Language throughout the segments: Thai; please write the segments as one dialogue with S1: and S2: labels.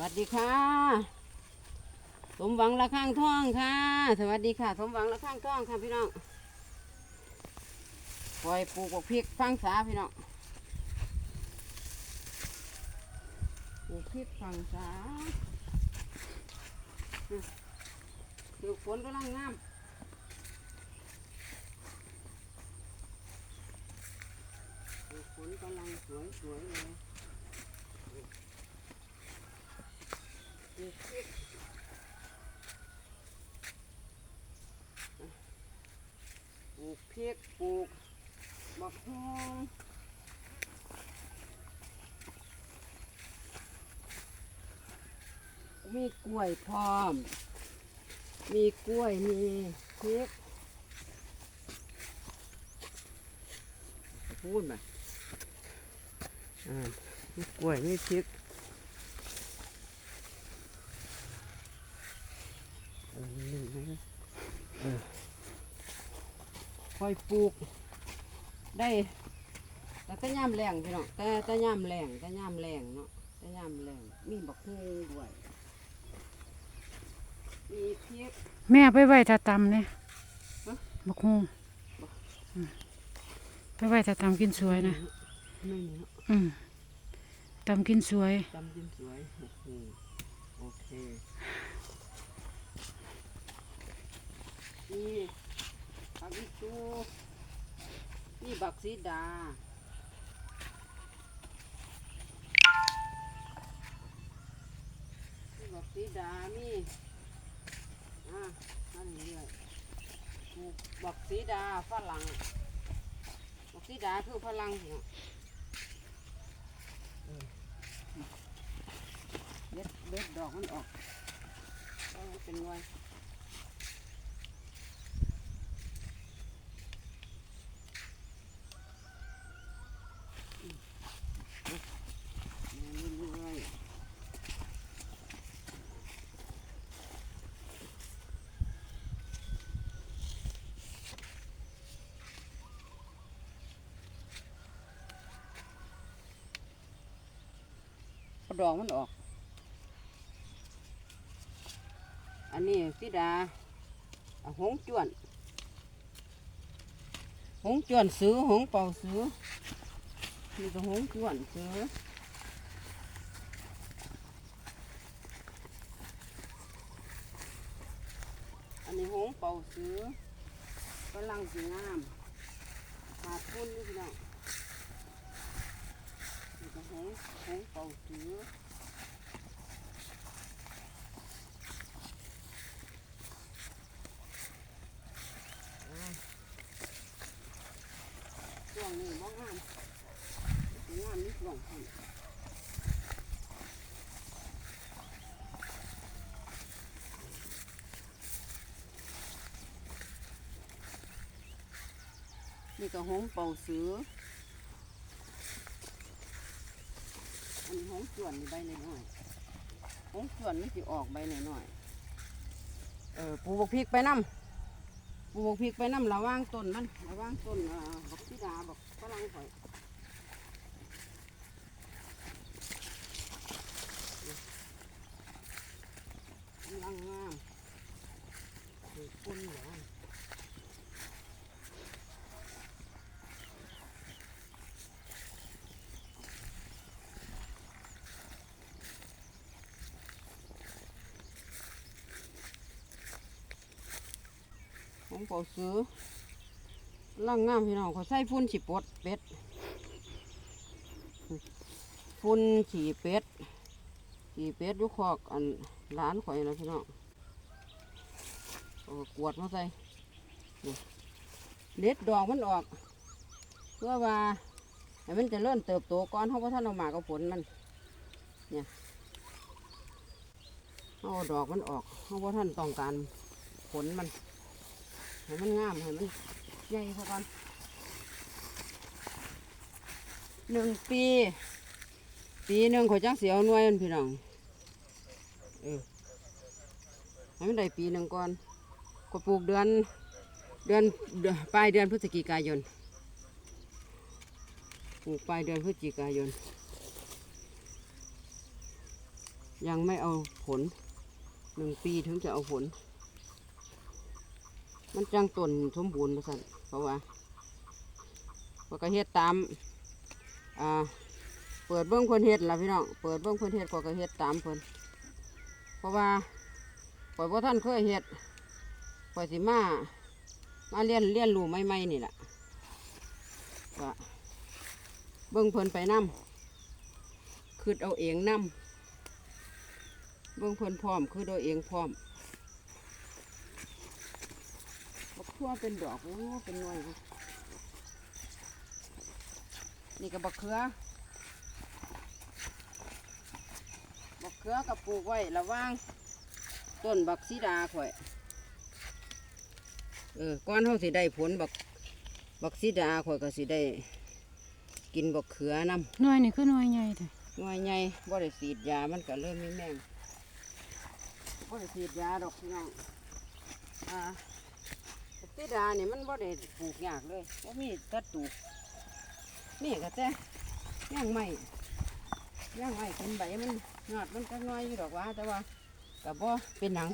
S1: วัสดีค่ะ สมหวังละข้างท่องค่ะ สวัสดีค่ะ สมหวังละข้างท่องค่ะพี่น้องปล่อยปลูกบักพริกฟังสาพี่น้องปลูกพริกฟังสาปลูกฝนกำลังงามฝนกำลังสวยสวยๆเลยปลูกพริก ปลูกพริกปลูกบักฮง มีกล้วยพร้อม มีกล้วยมีพริกพูดมาอ่ามีกล้วยมีพริกเออนี่ออคอยปลูก ได้แต่แต่ย่ามแรงพี่น้องแต่แต่ย่ามแรงแต่ย่ามแรงเนาะแต่ย่ามแรงมีบักฮูด้วย มีพริก
S2: แม่ไปไว้ถ้าตำเนี่ย
S1: ฮะ
S2: บักฮู้อืมไปไว้ถ้าตำกินสวยนะ
S1: ไม่มีเนาะ
S2: อืมตำกินสวย
S1: จำจิ้มสวยบักฮูโอเคนี่ผักอีตูนี่บักซีดานี่บักซีดามีอะอั นนี้เลยปลูกบักสีดาฝรั่งบักสีดาคือฝรั่งเหรอเออเด็ดเด็ดดอกมันออกเป็นไงเรื่อยๆเอา ดอกมันออก อันนี้สีดาอะหงจวน หงจวนซื้อหงเป่าซื้อนี่ก็หงจวนซื้ออันนี้หงเป่าซื้อกำลังสีงามขาดทุนนี่พี่น้อง นี่ก็หงหงเป่าซื้อช่วงนี้บ่งามงามนี่ช่วงนี้นี่ก็หงเป่าซื้ออันนี้หง ส่วนใบน้อยๆหงส่วนไมันสิออกใบน้อยๆเออปลูกบักพริกไปน้ำปลูกพริกไปน้ำระว่างต้นมันระว่างต้นเอ่อบักซีดาบักฝรั่งข่อยกำลังงามปลูกคนเหรอ ของเป่าซื้อล่างงามพี่น้องเขาใส่ฟุ้นฉีปดเป็ดฟุ้นฉีเป็ดฉีเป็ดยุคอกอันร้านข่อยนะพี่น้องกวดมาใส่เด็ดดอกมันออก เพื่อว่าให้มันจะเริ่มเติบโตก่อนเขาะว่าท่านเอาหมากเอาผลมัน เนี่ยเอาดอกมันออกเขาะว่าท่านต้องการผลมัน ให้มันงามให้มันใหญ่พอกันหนึ่งปี ปีหนึ่งเขาจังเสียวหน่วยมันพี่น้องเออให้มันได้ปีหนึ่งก่อนก็ปลูกเดือน เดือนปลายเดือนพฤศจิกายนปลูกปลายเดือนพฤศจิกายน ยังไม่เอาผลหนึ่งปีถึงจะเอาผล มันจังต้นสมบูรณ์มาสั่นเพราะว่าเพราะก็เฮ็ดตามอ่าเปิดเบิ้องเพิ่นเฮ็ดล่ะพี่น้องเปิดเบิ้องเพิ่นเฮ็ดก็ก็เฮ็ดตามเพิ่นเพราะว่าข่อยบ่ท่านเคยเฮ็ดข่อยสิมามาเรียนเรียนรู้ใหม่ๆนี่แหละก็เบิ้องเพิ่นไปนํคือเอาเองนํเบิ้องเพิ่นพร้อมคือเอาเองพร้อมบัก ทั่วเป็นดอกโอ้เป็นหน่วยบ่นี่ก็บักเขือบักเขือกับปลูกไว้ระหว่างต้นบักซีดาข่อยเออก้อนเขาสิได้ผลบักบักซีดาข่อยก็สิได้กินบักเขือน้
S2: หน่วยนี่คือหน่วยใหญ่แท้ำ
S1: หน่วยใหญ่บ่ได้ฉีดยามันก็เริ่มมีแมงบ่ได้ฉีดยาดอกพี่น้องอ่า บักซีดานี่มันบ่ได้ปลูกยากเลยบ่มีตัดตูกนี่ก็แต่ย่างไม้ย่างไม้กินใบมันยอดมันก็น้อยอยู่ดอกว่า แต่ว่าก็บ่เป็นหนัง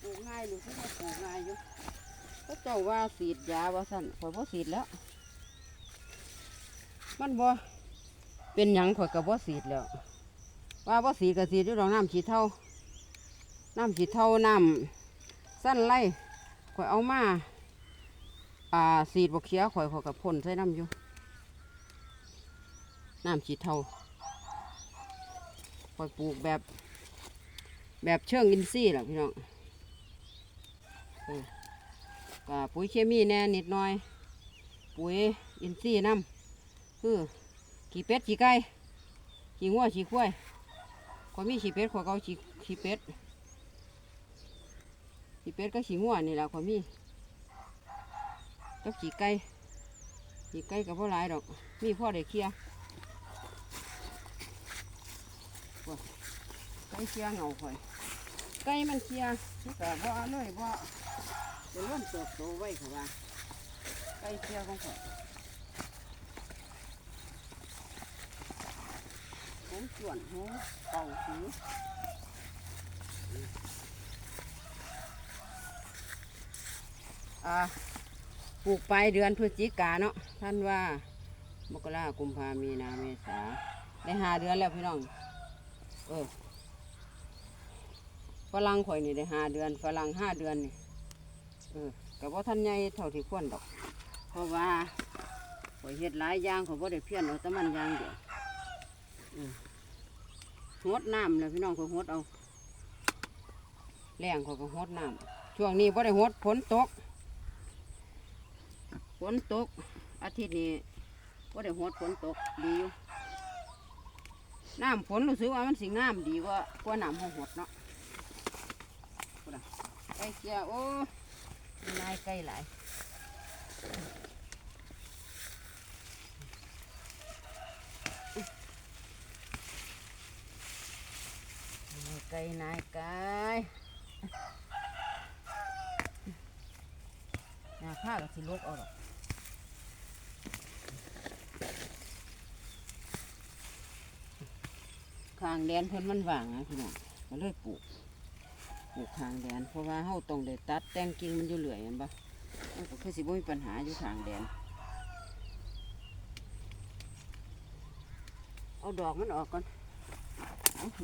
S1: ปลูกง่ายหรือที่ว่าปลูกง่ายอยู่เขาเจ้าว่าสีดยาว่าสั่นข่อยบ่สีดแล้ว มันบ่เป็นหยังข่อยก็บ่สีดแล้ว ว่าบ่สีดก็สีดอยู่ดอกน้ำฉีดเท่า น้ำฉีดเท่าน้ำสั้นไล่ข่อยเอามาอ่าสีดบ่เขียข่อยข่อยกับพ่นใส่น้ำอยู่น้ำฉีดเท่าข่อยปลูกแบบแบบเชิงอินทรีย์แหละพี่น้องก็ปุ๋ยเคมีแน่นิดหน่อย ปุ๋ยอินทรีย์น้ำคือขี้เป็ดขี้ไก่ขี้งัวขี้ควายข่อยมีขี้เป็ดข่อยก็เอาขี้ขี้เป็ด ขี้เป็ดก็ขี้งัวนี่แหละขอยมีกับขี้ไก่ขี้ไก่กับพ่อหลายดอก มีพ่อได้เคลียวไก่เคลียเงาข่อยไก่มันเคลียร์มันก็บ่เอาเลยบ่จะเริ่มเติบโตไว้ค่ะว่าใกล้เชี่ยวของเขาผมส่วนหูเป่าสีอ่า ปลูกไปเดือนพฤศจิกาเนาะท่านว่ามกรากุมภามีนาเมษาได้หาเดือนแล้วพี่น้อง เออฝรั่งข่อยนี่ได้หาเดือนฝรั่งห้าเดือนนี่เออกับว่าท่านใหญ่เท่าที่ควรดอก เพราะว่าข่อยเฮ็ดหลายอย่างข่อยบ่ได้เพี้ยนเอาแต่มันอย่างเดียวหดน้ำเลยพี่น้องข่อยหดเอาแรงข่อยก็หดน้ำช่วงนี้บ่ได้หดฝนตก ฝนตก อาทิตย์นี้บ่ได้หดฝนตกดีอยู่น้ำฝนรู้สึกว่ามันสิงามดีกว่ากว่าน้ำห้องหดเนาะไอ้เจ้าโอ้นายใกล้หลายไก่นายไก่หน้าผ้ากับสิลกเอาหรอก ข้างแดนเพิ่นมันว่างนะพี่น้องก็เลยปลูกปลูกทางแดนเพราะว่าเฮาต้องได้ตัดแต่งกิ่งมันอยู่เรื่อยเห็นปะมันก็คือสิบ่มีปัญหาอยู่ทางแดนเอาดอกมันออกก่อน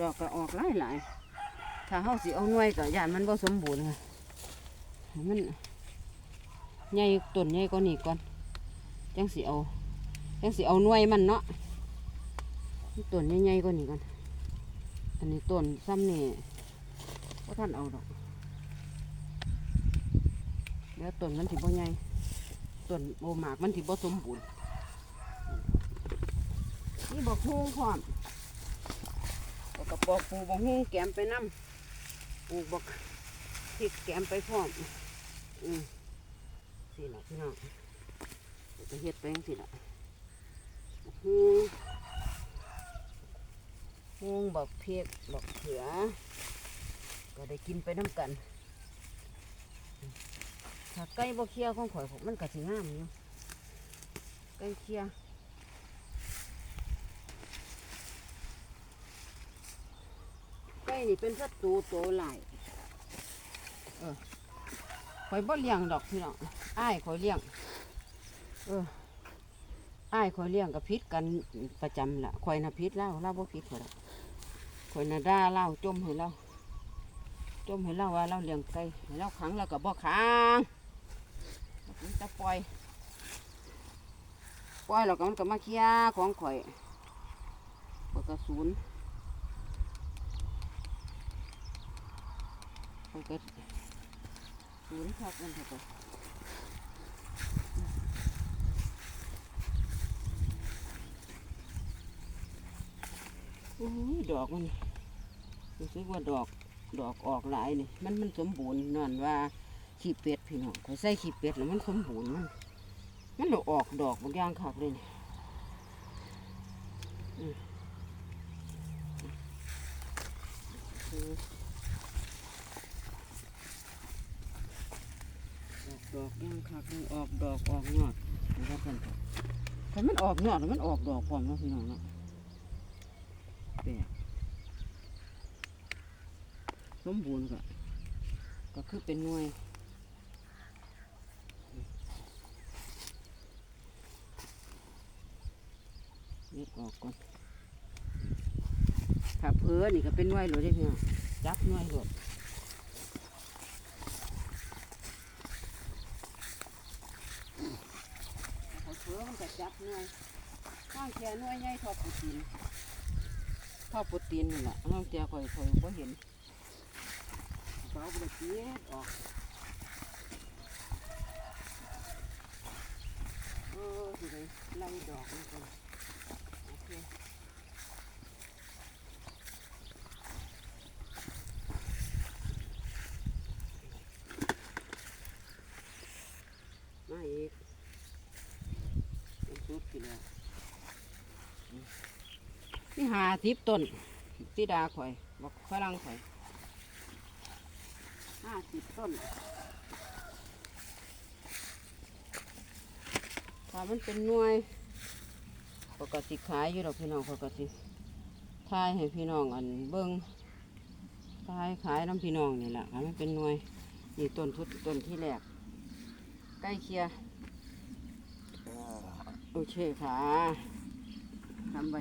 S1: ดอกก็ออกหลายหลายๆถ้าเฮาสิเอาหน่วยก็ย่านมันบ่สมบูรณ์ค่ะมันใหญ่ต้นใหญ่กว่านี้ก่อนจังสิเอาจังสิเอาหน่วยมันเนาะต้นใหญ่ๆกว่านี้ก่อน อันนี้ต้นซ้ำนี่ก็ท่านเอาดอกเดี๋ยวต้นมันถิบ่ใหญ่ต้นโบหมากมันถิบ่สมบูรณ์นี่บอกฮู้พร้อมแล้วก็ปอกปูบอกฮู้แกมไปน้ำปูบอกพริกแกมไปพร้อมอืมสิล่ะพี่น้องแล้วก็เฮ็ดไปจังสิล่ะบอ ฮวงบอกเพกบอกเขือ ก็ได้กินไปน้ำกัน ถ้าไก่บ่เคี้ยวของข่อยผมมันก็สิงามอยู่ไก่เคี้ยวไก่นี่เป็นสัตว์โตัวหลายเออข่อยบ่เลี้ยงดอกพี่น้องอ้ข่อยเลี้ยง เออไอ้ข่อยเลี้ยงกับพิษกันประจำละข่อยน่ะพิษเล่าเล่าว่าพิษข่อยละ ข่อยน่ะด่าเล่าจมให้เล่าจมให้เล่าว่าเราเลี้ยงไก่ให้เล่าขังแล้วก็บ่ขังมันจะปล่อยปล่อยแล้วก็มันก็มาเคลียของข่อยข่อยก็ศูนย์ข่อยก็ศูนย์ครับมันเถอะ อ้ยดอกมันรู้สึกว่าดอกดอกออกหลายนี่ มันมันสมบูรณ์นอนว่าขี้เป็ดพี่น้องข่อยใส่ขี้เป็ดแล้วมันสมบูรณ์มันมันเราออกดอกบางอย่างคักเลยนี่อืมอืมออกดอกย่างคักเลยออกดอกออกยอดนะครับเพื่อนครับถ้ามันออกยอดแล้วมันออกดอกพร้อมนะพี่น้องเนาะ แปลกสมบูรณ์ก็ก็คือเป็นหน่วยเล็ดออกก่อนถ้าเพื่อนี่ก็เป็นหน่วยหลดได้เพียงจับหน่วยหลดถ้าเพอมันก็จับหน่วยข้างแค่หน่วยใหญ่ทอดปูตีน ข้าปูตีนนี่แหละน้องเจ้าคอยคอยก็เห็นเขาเอาไปเก็บออกเออสิเลยไล่ดอกนี่ก่อนโอเคมาอีกเป็นชุดกี่แล้ว นี่หาทิพต้นติดาข่อยบอกฝรั่งข่อยห้าสิบต้นถ้ามันเป็นหน่วยปกติขายอยู่ดอกพี่น้องปกติทายให้พี่น้องอันเบิ้งทายขายน้ำพี่น้องนี่แหละถ้ามันเป็นหน่วยนี่ต้นทุดต้นที่แรกใกล้เคียร์โอเคค่ะทำไป